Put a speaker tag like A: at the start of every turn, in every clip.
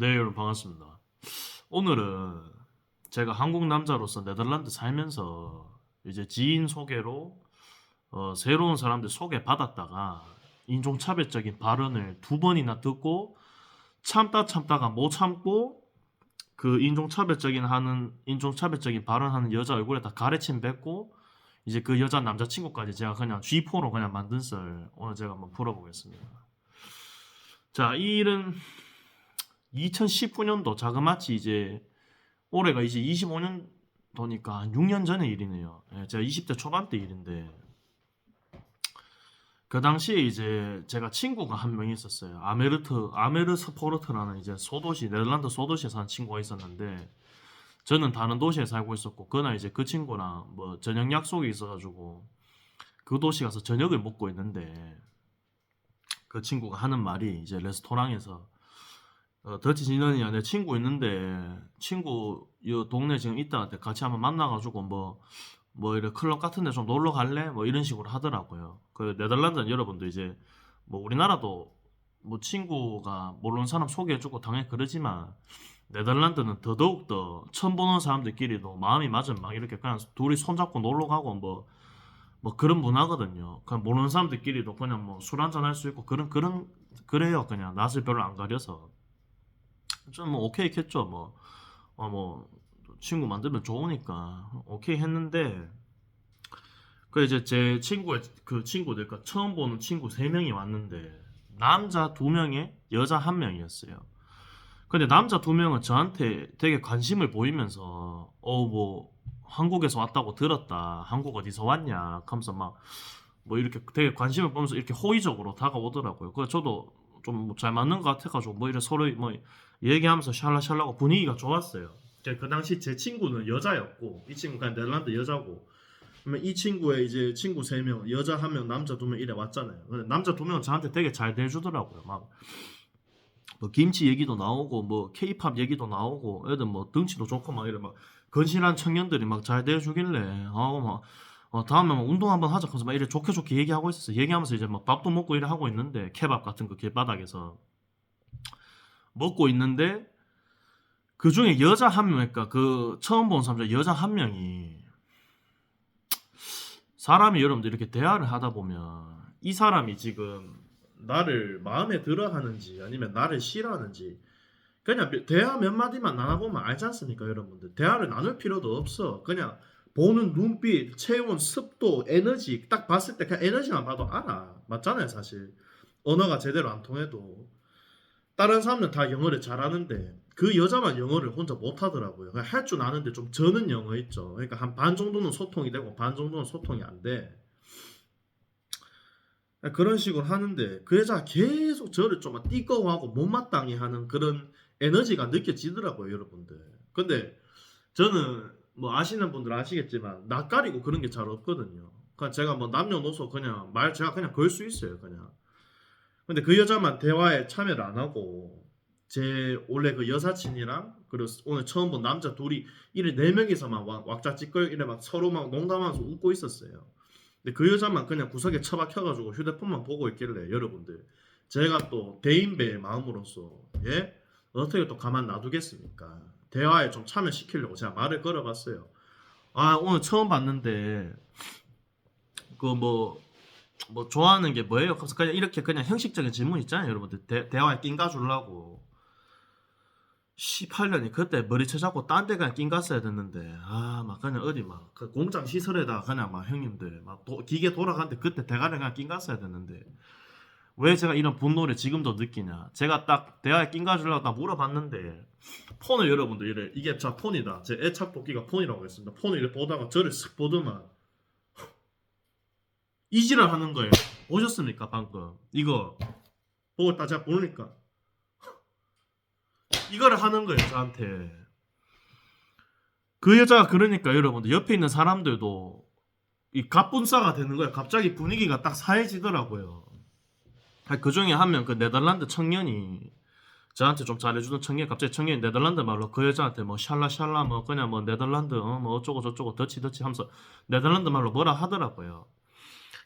A: 네, 여러분 반갑습니다. 오늘은 제가 한국 남자로서 네덜란드 살면서 이제 지인 소개로 어, 새로운 사람들 소개 받았다가 인종차별적인 발언을 두 번이나 듣고 참다 참다가 못 참고 그 인종차별적인 하는 인종차별적인 발언하는 여자 얼굴에 다 가래침 뱉고 이제 그 여자 남자친구까지 제가 그냥 G4로 그냥 만든 썰 오늘 제가 한번 풀어보겠습니다. 자, 이 일은 2019년도 자그마치 이제 올해가 이제 25년도니까 한 6년 전의 일이네요. 예, 제가 20대 초반 때 일인데 그 당시에 이제 제가 친구가 한 명 있었어요. 아메르트 아메르스 포르트라는 이제 소도시 네덜란드 소도시에 사는 친구가 있었는데 저는 다른 도시에 살고 있었고 그날 이제 그 친구랑 뭐 저녁 약속이 있어가지고 그 도시 가서 저녁을 먹고 있는데 그 친구가 하는 말이 이제 레스토랑에서 어, 더치 진원이야 내 친구 있는데 친구 이 동네 지금 있다 같이 한번 만나가지고 뭐뭐 이런 클럽 같은데 좀 놀러 갈래? 뭐 이런 식으로 하더라고요. 그 네덜란드는 여러분도 이제 뭐 우리나라도 뭐 친구가 모르는 사람 소개해주고 당연히 그러지만 네덜란드는 더더욱 더 처음 보는 사람들끼리도 마음이 맞으면 막 이렇게 그냥 둘이 손잡고 놀러 가고 뭐뭐 그런 문화거든요. 그냥 모르는 사람들끼리도 그냥 뭐 술 한잔 할 수 있고 그런 그런 그래요. 그냥 낯을 별로 안 가려서 좀 뭐 오케이 했죠. 뭐 어 뭐 친구 만들면 좋으니까 오케이 했는데 그 이제 제 친구의 그 친구들 그러니까 처음 보는 친구 세 명이 왔는데 남자 두 명에 여자 한 명이었어요. 근데 남자 두 명은 저한테 되게 관심을 보이면서 어 뭐 한국에서 왔다고 들었다. 한국 어디서 왔냐? 하면서 막 뭐 이렇게 되게 관심을 보면서 이렇게 호의적으로 다가오더라고요. 그래서 저도 좀 잘 맞는 것 같아가지고 뭐 이래 서로 뭐 얘기하면서 샬라샬라고 분위기가 좋았어요. 그 당시 제 친구는 여자였고 이 친구 그냥 네덜란드 여자고 이 친구의 이제 친구 세 명 여자 한 명 남자 두 명 이래 왔잖아요. 남자 두 명은 저한테 되게 잘 대해주더라고요. 막 뭐 김치 얘기도 나오고 뭐 케이팝 얘기도 나오고 애들 뭐 등치도 좋고 막 이래 막 건실한 청년들이 막 잘 대해주길래 아우 막 어, 다음에 막 운동 한번 하자 하면서 막 이래 좋게 좋게 얘기하고 있었어요. 얘기하면서 이제 막 밥도 먹고 이래 하고 있는데 케밥 같은 거 길바닥에서 먹고 있는데 그 중에 여자 한 명, 그러니까 그 처음 본 사람 중 여자 한 명이 사람이 여러분들 이렇게 대화를 하다 보면 이 사람이 지금 나를 마음에 들어 하는지 아니면 나를 싫어하는지 그냥 대화 몇 마디만 나눠보면 알지 않습니까 여러분들? 대화를 나눌 필요도 없어. 그냥 보는 눈빛, 체온, 습도, 에너지 딱 봤을 때 그냥 에너지만 봐도 알아. 맞잖아요 사실. 언어가 제대로 안 통해도 다른 사람은 다 영어를 잘하는데 그 여자만 영어를 혼자 못하더라고요. 할 줄 아는데 좀 저는 영어 있죠. 그러니까 한 반 정도는 소통이 되고 반 정도는 소통이 안 돼. 그런 식으로 하는데 그 여자가 계속 저를 좀 띠꺼워하고 못마땅해 하는 그런 에너지가 느껴지더라고요, 여러분들. 근데 저는 뭐 아시는 분들 아시겠지만 낯가리고 그런 게 잘 없거든요. 그러니까 제가 뭐 남녀노소 그냥 말 제가 그냥 걸 수 있어요, 그냥. 근데 그 여자만 대화에 참여를 안 하고 제 원래 그 여사친이랑 그리고 오늘 처음 본 남자 둘이 이래 네 명이서만 와- 왁자지껄 이래 막 서로 막 농담하면서 웃고 있었어요. 근데 그 여자만 그냥 구석에 처박혀가지고 휴대폰만 보고 있길래 여러분들 제가 또 대인배의 마음으로서 예 어떻게 또 가만 놔두겠습니까? 대화에 좀 참여시키려고 제가 말을 걸어봤어요. 아 오늘 처음 봤는데 그 뭐 뭐 좋아하는 게 뭐예요? 그래서 그냥 이렇게 그냥 형식적인 질문 있잖아요, 여러분들. 대, 대화에 낀가 주려고. 18년이 그때 머리채 잡고 딴 데 그냥 낀 갔어야 됐는데. 아 막 그냥 어디 막 그 공장 시설에다 그냥 막 형님들 막 도- 기계 돌아가는데 그때 대가리 그냥 낀 갔어야 됐는데. 왜 제가 이런 분노를 지금도 느끼냐? 제가 딱 대화에 낀가 주려고 딱 물어봤는데. 폰을 여러분들 이래 이게 저 폰이다. 제 애착 도끼가 폰이라고 했습니다. 폰을 보다가 저를 쓱 보더만 이지랄 하는 거예요. 보셨습니까 방금 이거 보고 딱 제가 보니까 이거를 하는 거예요 저한테. 그 여자가 그러니까 여러분들 옆에 있는 사람들도 이 갑분싸가 되는 거예요. 갑자기 분위기가 딱 사해지더라고요. 그 중에 한 명 그 네덜란드 청년이 저한테 좀 잘해주던 청년 갑자기 청년이 네덜란드 말로 그 여자한테 뭐 샬라 샬라 뭐 그냥 뭐 네덜란드 어, 뭐 어쩌고 저쩌고 더치 더치 하면서 네덜란드 말로 뭐라 하더라고요.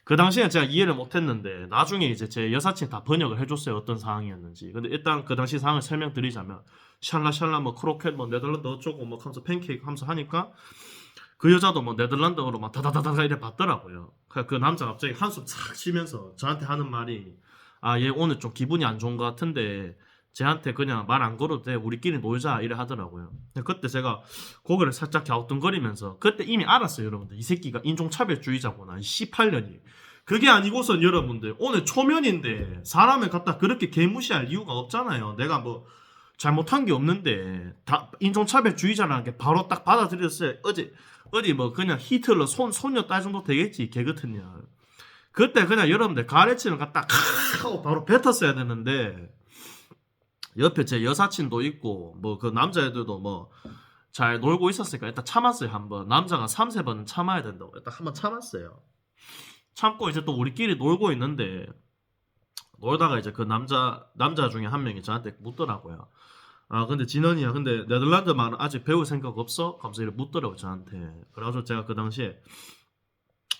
A: 그 당시에 제가 이해를 못했는데 나중에 이제 제 여사친이 다 번역을 해줬어요 어떤 상황이었는지. 근데 일단 그 당시 상황을 설명드리자면 샬라샬라 뭐 크로켓 뭐 네덜란드 어쩌고 뭐 하면서 팬케이크 하면서 하니까 그 여자도 뭐 네덜란드어로 막 다다다다다 이래 받더라고요. 그, 그 남자 갑자기 한숨 싹 쉬면서 저한테 하는 말이 아 얘 오늘 좀 기분이 안 좋은 것 같은데 쟤한테 그냥 말 안 걸어도 돼. 우리끼리 놀자. 이래 하더라고요. 근데 그때 제가 고개를 살짝 갸우뚱거리면서 그때 이미 알았어요 여러분들. 이 새끼가 인종차별주의자구나. 18년이. 그게 아니고선 여러분들 오늘 초면인데 사람을 갖다 그렇게 개무시할 이유가 없잖아요. 내가 뭐 잘못한 게 없는데 다 인종차별주의자라는 게 바로 딱 받아들였어요 어제 어디 뭐 그냥 히틀러 손 손녀 딸 정도 되겠지 개 같은 년 그때 그냥 여러분들 가래치는 갖다 칵 하고 바로 뱉었어야 되는데 옆에 제 여사친도 있고 뭐 그 남자애들도 뭐 잘 놀고 있었으니까 일단 참았어요 한번. 남자가 3, 세 번은 참아야 된다고. 일단 한번 참았어요. 참고 이제 또 우리끼리 놀고 있는데 놀다가 이제 그 남자 남자 중에 한 명이 저한테 묻더라고요. 아 근데 진원이야. 근데 네덜란드 말은 아직 배울 생각 없어? 이렇게 묻더라고 저한테. 그래가지고 제가 그 당시에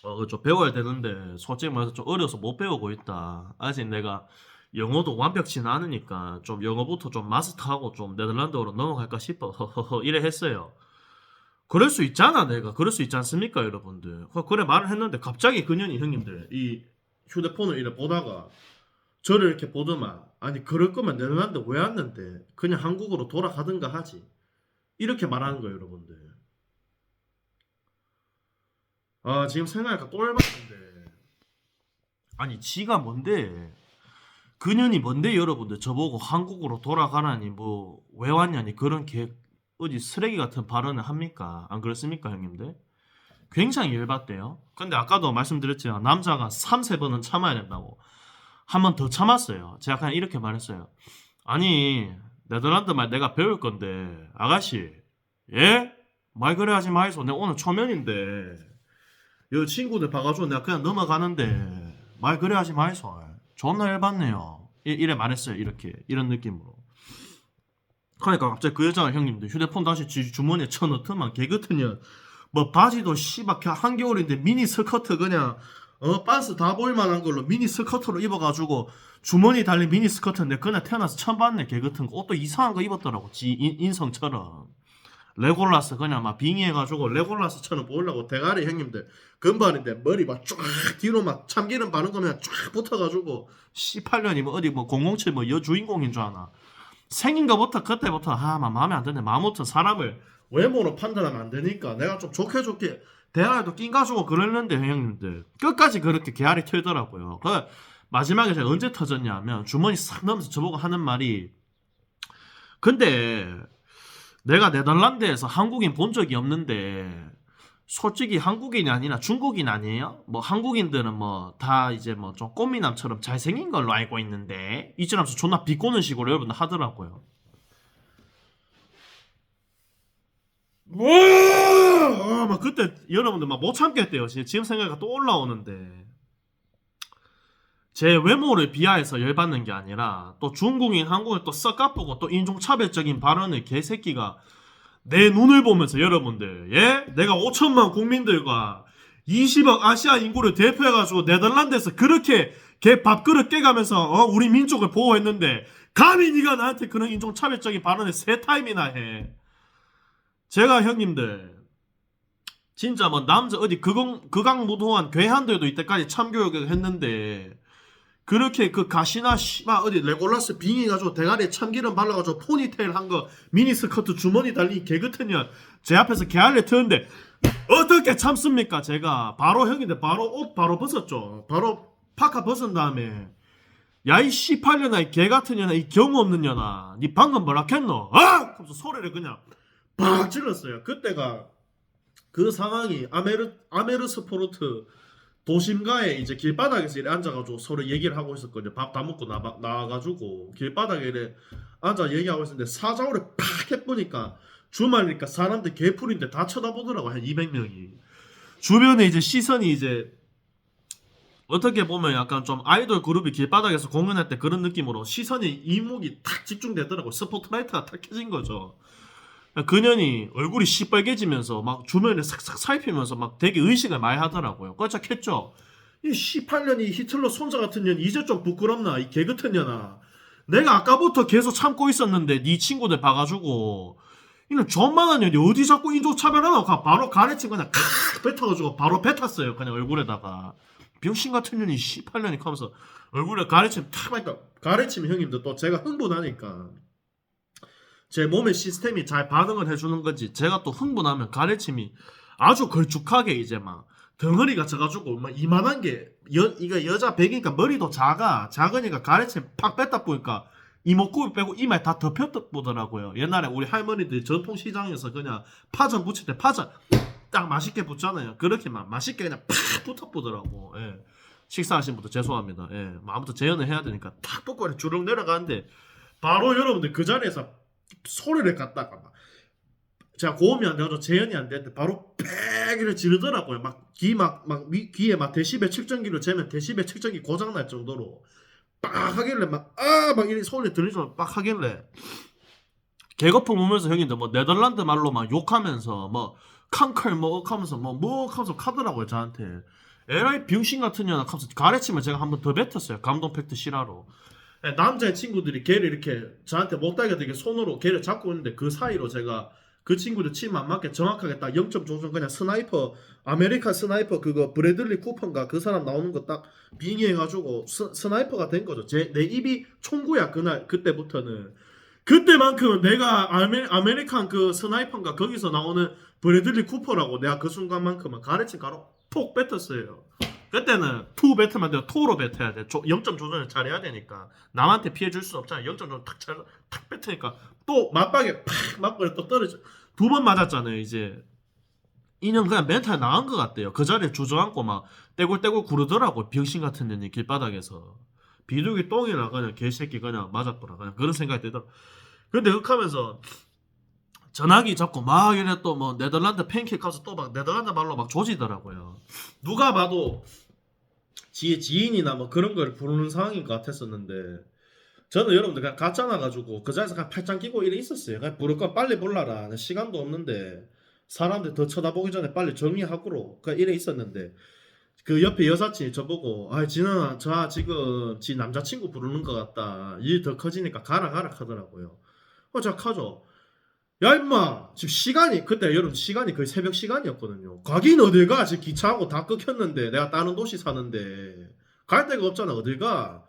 A: 어저 배워야 되는데 솔직히 말해서 좀 어려서 못 배우고 있다. 아직 내가 영어도 완벽치는 않으니까 좀 영어부터 좀 마스터하고 좀 네덜란드어로 넘어갈까 싶어. 이래 했어요. 그럴 수 있잖아 내가. 그럴 수 있지 않습니까 여러분들? 그- 그래 말을 했는데 갑자기 그년이 형님들 이 휴대폰을 이래 보다가 저를 이렇게 보더만 아니 그럴 거면 네덜란드 왜 왔는데? 그냥 한국으로 돌아가든가 하지. 이렇게 말하는 거예요 여러분들. 아 지금 생각하니까 또 열받는데. 아니 지가 뭔데 그년이 뭔데 여러분들? 저보고 한국으로 돌아가라니 뭐 왜 왔냐니 그런 개 어디 쓰레기 같은 발언을 합니까? 안 그렇습니까 형님들? 굉장히 열받대요. 근데 아까도 말씀드렸지만 남자가 3, 4번은 참아야 된다고 한 번 더 참았어요. 제가 그냥 이렇게 말했어요. 아니 네덜란드 말 내가 배울 건데 아가씨 예? 말 그래 하지 마이소. 내가 오늘 초면인데. 여 친구들 봐가지고 내가 그냥 넘어가는데 말 그래 하지 마이소 존나 열받네요. 이, 이래 말했어요 이렇게. 이런 느낌으로. 그러니까 갑자기 그 여자가 형님들 휴대폰 다시 지 주머니에 쳐넣더만 개같은 년뭐 바지도 씨발 그 한겨울인데 미니 스커트 그냥 어 반스 다 보일 만한 걸로 미니 스커트로 입어가지고 주머니 달린 미니 스커트인데 그날 태어나서 처음 봤네 거. 옷도 이상한 거 입었더라고 지 인, 인성처럼 레골라스 그냥 막 빙의해가지고 레골라스처럼 보이려고 대가리 형님들 금발인데 머리 막 쫙 뒤로 막 참기름 바른 거면 쫙 붙어가지고 18년이 뭐 어디 뭐 007 뭐 여주인공인 줄 아나. 생긴 거부터 그때부터 아막 마음에 안 드네. 마무튼 사람을 외모로 판단하면 안 되니까 내가 좀 좋게 좋게 대화에도 낀 가지고 그랬는데 형님들. 끝까지 그렇게 개알이 털더라고요. 그 마지막에 제가 언제 터졌냐면 주머니 싹 넣으면서 저보고 하는 말이 근데 내가 네덜란드에서 한국인 본 적이 없는데 솔직히 한국인이 아니라 중국인 아니에요? 뭐 한국인들은 뭐 다 이제 뭐좀 꽃미남처럼 잘생긴 걸로 알고 있는데 이쯤하면서 존나 비꼬는 식으로 여러분들 하더라고요. 뭐? 아, 막 그때 여러분들 막 못 참겠대요. 지- 지금 생각이 또 올라오는데 제 외모를 비하해서 열받는 게 아니라 또 중국인 한국을 또 썩까보고 또 인종차별적인 발언을 개새끼가 내 눈을 보면서 여러분들 예? 내가 5천만 국민들과 20억 아시아 인구를 대표해가지고 네덜란드에서 그렇게 개 밥그릇 깨가면서 어, 우리 민족을 보호했는데 감히 네가 나한테 그런 인종차별적인 발언을 세 타임이나 해. 제가 형님들 진짜 뭐 남자 어디 극강, 극악무도한 괴한들도 이때까지 참교육을 했는데 그렇게 그 가시나 씨발 어디 레골라스 빙의 가지고 대가리에 참기름 발라가지고 포니테일 한 거 미니스커트 주머니 달린 개 같은 년제 앞에서 개알레 트는데 어떻게 참습니까? 제가 바로 형인데 바로 옷 바로 벗었죠. 바로 파카 벗은 다음에 야이 18년아 이 개 같은 년아 이 경우 없는 년아 니 방금 뭐라 했노? 아! 하면서 소리를 그냥 팍 질렀어요. 그때가 그 상황이 아메르 아메르 스포르트 도심가에 이제 길바닥에서 이래 앉아가지고 서로 얘기를 하고 있었거든요. 밥 다 먹고 나와, 나와가지고 길바닥에 이래 앉아 얘기하고 있었는데 사자오를 팍 해보니까 주말이니까 사람들 개풀인데 다 쳐다보더라고 한 200명이. 주변에 이제 시선이 이제 어떻게 보면 약간 좀 아이돌 그룹이 길바닥에서 공연할 때 그런 느낌으로 시선이 이목이 탁 집중되더라고 스포트라이트가 탁 켜진 거죠. 그년이 얼굴이 시뻘개지면서 막 주변에 싹싹 살피면서 막 되게 의식을 많이 하더라고요. 껄쩍했죠. 이 18년이 히틀러 손자 같은 년 이제 좀 부끄럽나? 이 개 같은 년아. 내가 아까부터 계속 참고 있었는데 네 친구들 봐가지고 이는 존만한 년이 어디 자꾸 인종차별하나 가 바로 가래치 그냥 칵 뱉어가지고 바로 뱉었어요 그냥 얼굴에다가. 병신 같은 년이 18년이 하면서 얼굴에 가래침 탁 하니까 가래치면 형님들 또 제가 흥분하니까 제 몸의 시스템이 잘 반응을 해주는 건지 제가 또 흥분하면 가래침이 아주 걸쭉하게 이제 막 덩어리가 져가지고 막 이만한 게 여, 이거 여자 백이니까 머리도 작아. 작으니까 가래침 팍 뺐다 보니까 이목구비 빼고 이마에 다 덮였다 보더라고요. 옛날에 우리 할머니들이 전통시장에서 그냥 파전 부칠 때 파전 딱 맛있게 붙잖아요. 그렇게 막 맛있게 그냥 팍 붙어 보더라고. 예. 식사하신 분들 죄송합니다. 예. 뭐 아무튼 재현을 해야 되니까 탁 그냥 주렁 내려가는데 바로 여러분들 그 자리에서 소리를 갖다가 막 제가 고음이 안 돼가지고 재현이 안 되는데 바로 빽이를 지르더라고요. 막귀막막 귀에 막 데시벨 측정기로 재면 데시벨 측정기 고장 날 정도로 빡 하길래 막 아막 이런 소리 들리죠. 빡 하길래 개거품 오면서 형님들 뭐 네덜란드 말로 막 욕하면서 뭐 칸클 뭐 하면서 뭐뭐 하면서 카더라고요 저한테. 에라이 병신 같은 년아 하면서 가래치면 제가 한 번 더 뱉었어요. 감동 팩트 실화로. 예, 남자의 친구들이 걔를 이렇게 저한테 목다리가 되게 손으로 걔를 잡고 있는데 그 사이로 제가 그 친구들 침안 맞게 정확하게 딱 0.5점 그냥 스나이퍼 아메리칸 스나이퍼 그거 브래들리 쿠퍼인가 그 사람 나오는 거 딱 빙의해가지고 스, 스나이퍼가 된 거죠. 제 내 입이 총구야 그날 그때부터는 그때만큼은 내가 아메, 아메리칸 그 스나이퍼인가 거기서 나오는 브래들리 쿠퍼라고 내가 그 순간만큼은 가래친 가로 톡 뱉었어요. 그때는 투 뱉으면 돼요. 투로 뱉어야 돼. 0점 조절을 잘해야 되니까 남한테 피해 줄 수 없잖아. 0점 조절 탁, 잘, 탁 뱉으니까 또 맞박에 팍 맞고 또 떨어져. 두 번 맞았잖아요. 이제 인형 그냥 멘탈 나간 것 같대요. 그 자리에 주저앉고 막 떼굴떼굴 구르더라고. 병신 같은 년이 길바닥에서 비둘기 똥이나 그냥 개새끼 그냥 맞았더라. 그냥 그런 생각이 들더라. 근데 흑하면서 전화기 잡고 막 이래 또 뭐 네덜란드 팬케이크 가서 또 막 네덜란드 말로 막 조지더라고요. 누가 봐도 지 지인이나 뭐 그런 걸 부르는 상황인 것 같았었는데 저는 여러분들 그냥 가짜 나 가지고 그 자리에서 그냥 팔짱 끼고 이래 있었어요. 그냥 부를 건 빨리 불러라. 시간도 없는데 사람들 더 쳐다보기 전에 빨리 정리하고로 그냥 이래 있었는데 그 옆에 여사친이 저보고 아 진아 저 지금 지 남자친구 부르는 것 같다. 일 더 커지니까 가라 가라 하더라고요. 어, 자 가죠. 야 임마. 지금 시간이 그때 여러분 시간이 거의 새벽 시간이었거든요. 가긴 어딜 가? 지금 기차하고 다 끊겼는데 내가 다른 도시 사는데. 갈 데가 없잖아 어딜 가나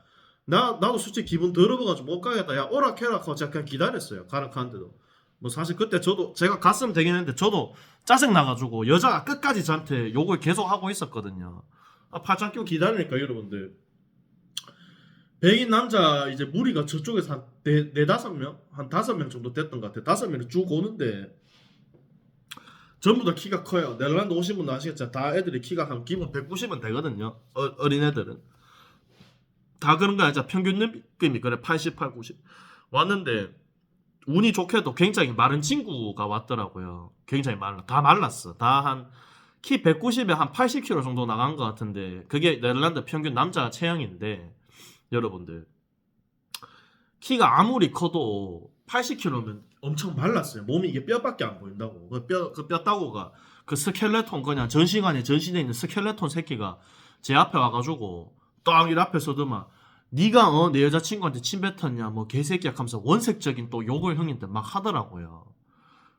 A: 나도 솔직히 기분 더러워가지고 못 가겠다. 야 오락해라. 하고 제가 그냥 기다렸어요 가라 가는데도 뭐 사실 그때 저도 제가 갔으면 되긴 했는데 저도 짜증 나가지고 여자가 끝까지 저한테 욕을 계속 하고 있었거든요. 아 팔짱 끼고 기다리니까 여러분들 백인 남자 이제 무리가 저쪽에서 한 네, 네 다섯 명? 한 다섯 명 정도 됐던 것 같아요. 다섯 명이 쭉 오는데 전부 다 키가 커요. 네덜란드 오신 분도 아시겠지만 다 애들이 키가 한 기본 190은 되거든요. 어, 린 애들은. 다 그런 거 아니죠. 평균 느낌이 그래 88, 90 왔는데 운이 좋게도 굉장히 마른 친구가 왔더라고요. 굉장히 말라. 다 말랐어. 다 한 키 190에 한 80kg 정도 나간 것 같은데 그게 네덜란드 평균 남자 체형인데 여러분들 키가 아무리 커도 80kg면 엄청 말랐어요. 몸이 이게 뼈밖에 안 보인다고. 그 뼈, 그 뼈다구가 그 스켈레톤 그냥 전시관에 전시돼 있는 스켈레톤 새끼가 제 앞에 와가지고 떡일 앞에 서더만 네가 어 내 여자친구한테 침 뱉었냐 뭐 개새끼야 하면서 원색적인 또 욕을 형님들 막 하더라고요.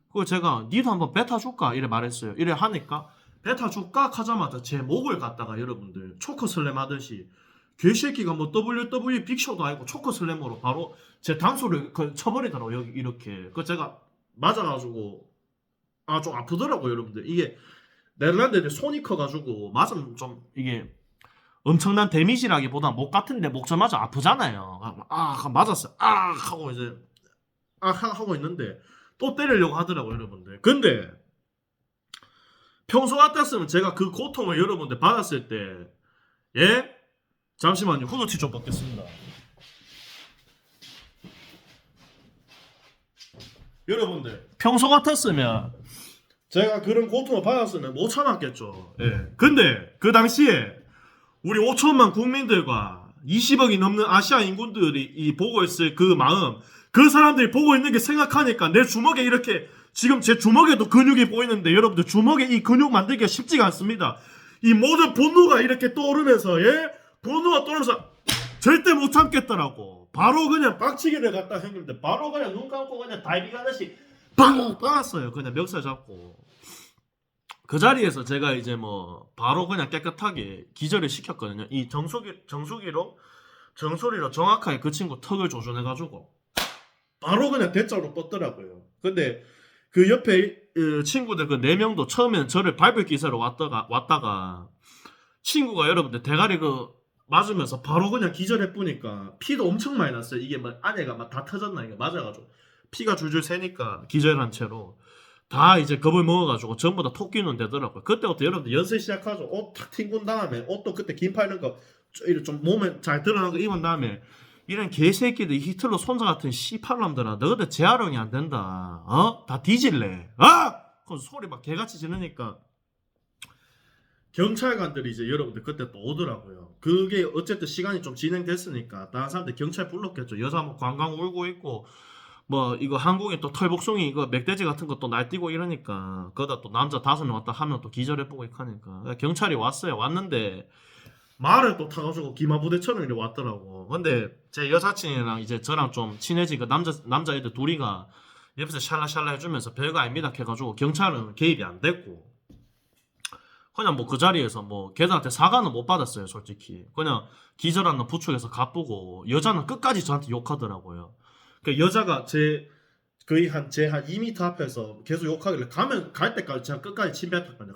A: 그걸 제가 니도 한번 뱉어줄까 이래 말했어요. 이래 하니까 뱉어줄까 하자마자 제 목을 갖다가 여러분들 초코 슬램 하듯이 개새끼가 뭐 WWE 빅쇼도 아니고 초코 슬램으로 바로 제 단소를 그 쳐버리더라고 여기 이렇게. 그 제가 맞아가지고 아 좀 아프더라고 여러분들. 이게 네덜란드 애들 손이 커가지고 맞으면 좀 이게 엄청난 데미지라기보다 목 같은데 목자마자 아프잖아요. 아, 아 맞았어 아 하고 이제 아 하- 하고 있는데 또 때리려고 하더라고 여러분들. 근데 평소 같았으면 제가 그 고통을 여러분들 받았을 때 예? 잠시만요. 후드티 좀 벗겠습니다. 여러분들 평소 같았으면 제가 그런 고통을 받았으면 못 참았겠죠. 예. 근데 그 당시에 우리 5천만 국민들과 20억이 넘는 아시아 인군들이 이 보고 있을 그 마음, 그 사람들이 보고 있는 게 생각하니까 내 주먹에 이렇게 지금 제 주먹에도 근육이 보이는데 여러분들 주먹에 이 근육 만들기가 쉽지가 않습니다. 이 모든 분노가 이렇게 떠오르면서 예 분노가 떠오르면서 절대 못 참겠더라고. 바로 그냥 빡치기를 갖다 형님들 바로 그냥 눈 감고 그냥 다이빙 하듯이 빵! 빵았어요. 그냥 멱살 잡고. 그 자리에서 제가 이제 뭐 바로 그냥 깨끗하게 기절을 시켰거든요. 이 정수기 정수기로 정소리로 정확하게 그 친구 턱을 조준해 가지고 바로 그냥 대자로 뻗더라고요. 근데 그 옆에 어, 친구들 그 네 명도 처음에는 저를 밟을 기세로 왔다가 왔다가 친구가 여러분들 대가리 그 맞으면서 바로 그냥 기절해 뿌니까 피도 엄청 많이 났어요. 이게 막 안에가 막 다 터졌나 이게 맞아가지고 피가 줄줄 새니까 기절한 채로 다 이제 겁을 먹어가지고 전부 다 토끼는 되더라고요. 그때부터 여러분들 연습 시작하죠. 옷 탁 튕군 다음에 옷도 그때 긴팔 이런 거 좀- 좀 몸에 잘 드러나는 거 입은 다음에 이런 개새끼들 히틀러 손자 같은 씨팔람들아 너희들 재활용이 안 된다 어? 다 뒤질래 어? 그 소리 막 개같이 지르니까 경찰관들이 이제 여러분들 그때 또 오더라고요. 그게 어쨌든 시간이 좀 진행됐으니까 다른 사람들 경찰 불렀겠죠. 여자 뭐 관광 울고 있고 뭐 이거 한국에 또 털복숭이 이거 멧돼지 같은 것도 날뛰고 이러니까 거기다 또 남자 다섯 명 왔다 하면 또 기절해보고 이렇게 하니까. 경찰이 왔어요. 왔는데 말을 또 타가지고 기마부대처럼 이렇게 왔더라고. 근데 제 여사친이랑 이제 저랑 좀 친해진 그 남자 남자애들 둘이가 옆에서 샬라샬라 해주면서 별거 아닙니다 해가지고 경찰은 개입이 안 됐고 그냥 뭐 그 자리에서 뭐 걔들한테 사과는 못 받았어요 솔직히 그냥 기절한 놈 부축해서 가쁘고 여자는 끝까지 저한테 욕하더라고요. 그 여자가 제 거의 한제한 2m 앞에서 계속 욕하길래 가면 갈 때까지 제가 끝까지 침 뱉었거든요.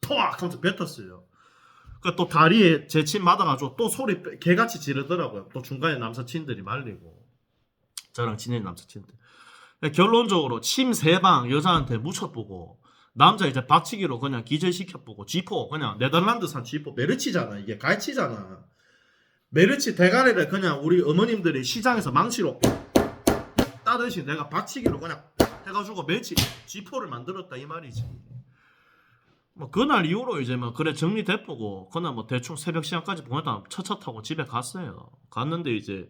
A: 토악 하면서 뱉었어요. 그 또 다리에 제 침 맞아가지고 또 소리 빼- 개같이 지르더라고요. 또 중간에 남사친들이 말리고 저랑 친해진 남사친들. 결론적으로 침 세 방 여자한테 묻혀보고 남자 이제 박치기로 그냥 기절시켜보고 쥐포 그냥 네덜란드산 쥐포 메르치잖아 이게 갈치잖아. 메르치 대가리를 그냥 우리 어머님들이 시장에서 망치로 따듯이 내가 박치기로 그냥 해가지고 멸치 쥐포를 만들었다 이 말이지. 뭐 그날 이후로 이제 뭐 그래 정리됐고 그날 뭐 대충 새벽 시간까지 보냈다 첫차 타고 집에 갔어요. 갔는데 이제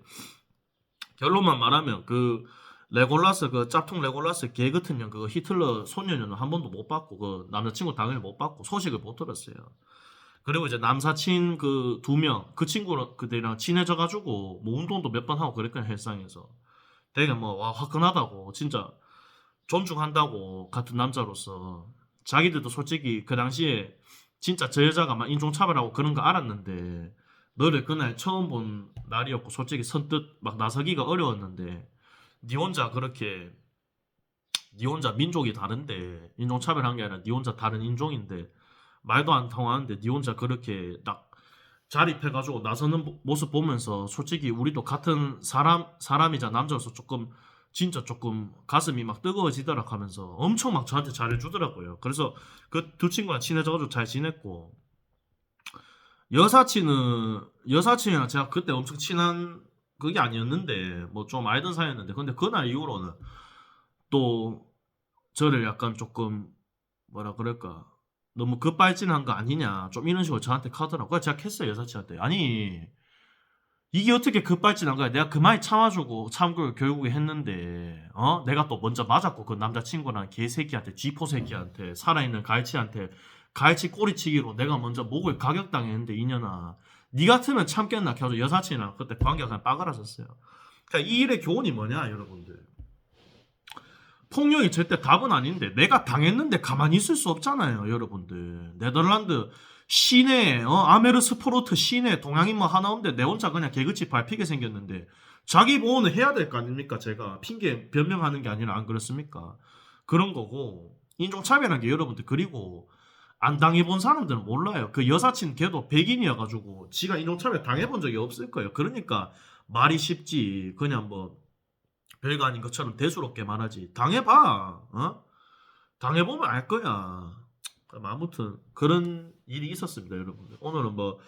A: 결론만 말하면 그 레골라스 그 짭퉁 레골라스 개 같은 년 그거 히틀러 소년은 한 번도 못 봤고 그 남자친구 당연히 못 봤고 소식을 못 들었어요. 그리고 이제 남사친 그 두 명 그 친구랑 그들이랑 친해져 가지고 뭐 운동도 몇 번 하고 그랬거든요 헬스장에서 되게 뭐와 화끈하다고 진짜 존중한다고 같은 남자로서 자기들도 솔직히 그 당시에 진짜 저 여자가 막 인종차별하고 그런 거 알았는데 너를 그날 처음 본 날이었고 솔직히 선뜻 막 나서기가 어려웠는데 니 혼자 그렇게 니 혼자 민족이 다른데 인종차별한 게 아니라 니 혼자 다른 인종인데 말도 안 통하는데 니 혼자 그렇게 딱 자립해가지고 나서는 모- 모습 보면서 솔직히 우리도 같은 사람 사람이자 남자로서 조금 진짜 조금 가슴이 막 뜨거워지더라 하면서 엄청 막 저한테 잘해주더라고요. 그래서 그 두 친구랑 친해져가지고 잘 지냈고 여사친은 여사친이랑 제가 그때 엄청 친한 그게 아니었는데 뭐 좀 알던 사이였는데. 근데 그날 이후로는 또 저를 약간 조금 뭐라 그럴까? 너무 급발진한 거 아니냐? 좀 이런 식으로 저한테 카더라고 제가 했어요 여사친한테 아니 이게 어떻게 급발진한 거야? 내가 그만이 참아주고 참고 결국에 했는데 어? 내가 또 먼저 맞았고 그 남자친구랑 개새끼한테 쥐포 새끼한테 살아있는 갈치한테 갈치 꼬리치기로 내가 먼저 목을 가격당했는데 이년아 니 같으면 참겠나? 켜서 여사친이랑 그때 관계가 그냥 빠그라졌어요. 그러니까 이 일의 교훈이 뭐냐 여러분들. 폭력이 절대 답은 아닌데 내가 당했는데 가만히 있을 수 없잖아요 여러분들. 네덜란드 시내 어, 아메르스포르트 시내 동양인 뭐 하나 없는데 내 혼자 그냥 개그치 밟히게 생겼는데 자기 보호는 해야 될 거 아닙니까? 제가 핑계 변명하는 게 아니라 안 그렇습니까? 그런 거고. 인종차별한 게 여러분들 그리고 안 당해본 사람들은 몰라요. 그 여사친 걔도 백인이어가지고 지가 인종차별 당해본 적이 없을 거예요. 그러니까 말이 쉽지. 그냥 뭐 별거 아닌 것처럼 대수롭게 말하지. 당해봐. 어? 당해보면 알 거야. 아무튼 그런 일이 있었습니다 여러분들. 오늘은 뭐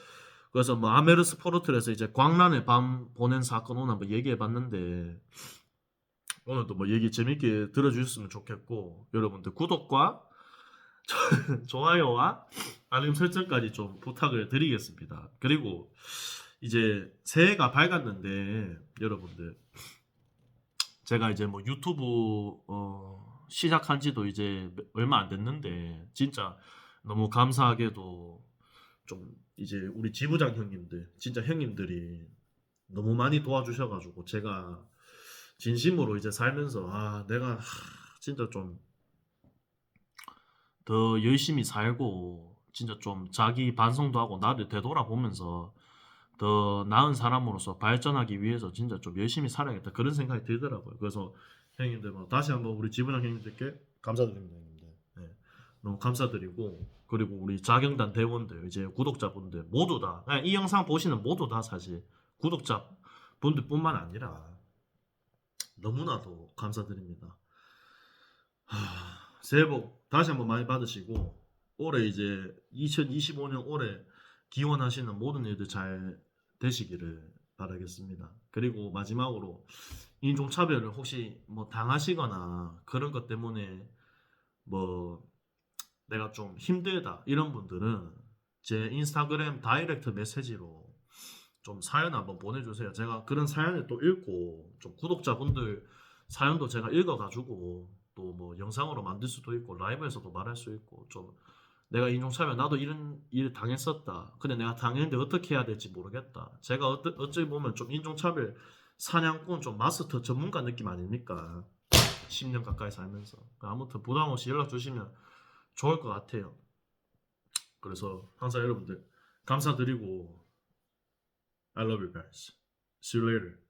A: 그래서 뭐 아메르스 포르틀에서 이제 광란의 밤 보낸 사건 오늘 한번 얘기해봤는데 오늘도 뭐 얘기 재밌게 들어주셨으면 좋겠고 여러분들 구독과 좋아요와 알림 설정까지 좀 부탁을 드리겠습니다. 그리고 이제 새해가 밝았는데 여러분들 제가 이제 뭐 유튜브 어, 시작한 지도 이제 얼마 안 됐는데 진짜 너무 감사하게도 좀 이제 우리 지부장 형님들 진짜 형님들이 너무 많이 도와주셔가지고 제가 진심으로 이제 살면서 아 내가 하, 진짜 좀 더 열심히 살고 진짜 좀 자기 반성도 하고 나를 되돌아보면서 더 나은 사람으로서 발전하기 위해서 진짜 좀 열심히 살아야겠다 그런 생각이 들더라고요. 그래서 형님들 뭐 다시 한번 우리 지부장 형님들께 감사드립니다, 형님들. 네, 너무 감사드리고 그리고 우리 자경단 대원들 이제 구독자분들 모두 다 그냥 이 영상 보시는 모두 다 사실 구독자 분들뿐만 아니라 너무나도 감사드립니다. 하, 새해 복 다시 한번 많이 받으시고 올해 이제 2025년 올해 기원하시는 모든 일들 잘 되시기를 바라겠습니다. 그리고 마지막으로 인종차별을 혹시 뭐 당하시거나 그런 것 때문에 뭐 내가 좀 힘들다 이런 분들은 제 인스타그램 다이렉트 메시지로 좀 사연 한번 보내주세요. 제가 그런 사연을 또 읽고 좀 구독자분들 사연도 제가 읽어가지고 또 뭐 영상으로 만들 수도 있고 라이브에서도 말할 수 있고 좀 내가 인종차별 나도 이런 일 당했었다. 근데 내가 당했는데 어떻게 해야 될지 모르겠다. 제가 어떠, 어찌 보면 좀 인종차별 사냥꾼 좀 마스터 전문가 느낌 아닙니까? 10년 가까이 살면서 아무튼 부담 없이 연락 주시면 좋을 것 같아요. 그래서 항상 여러분들 감사드리고 I love you guys. See you later.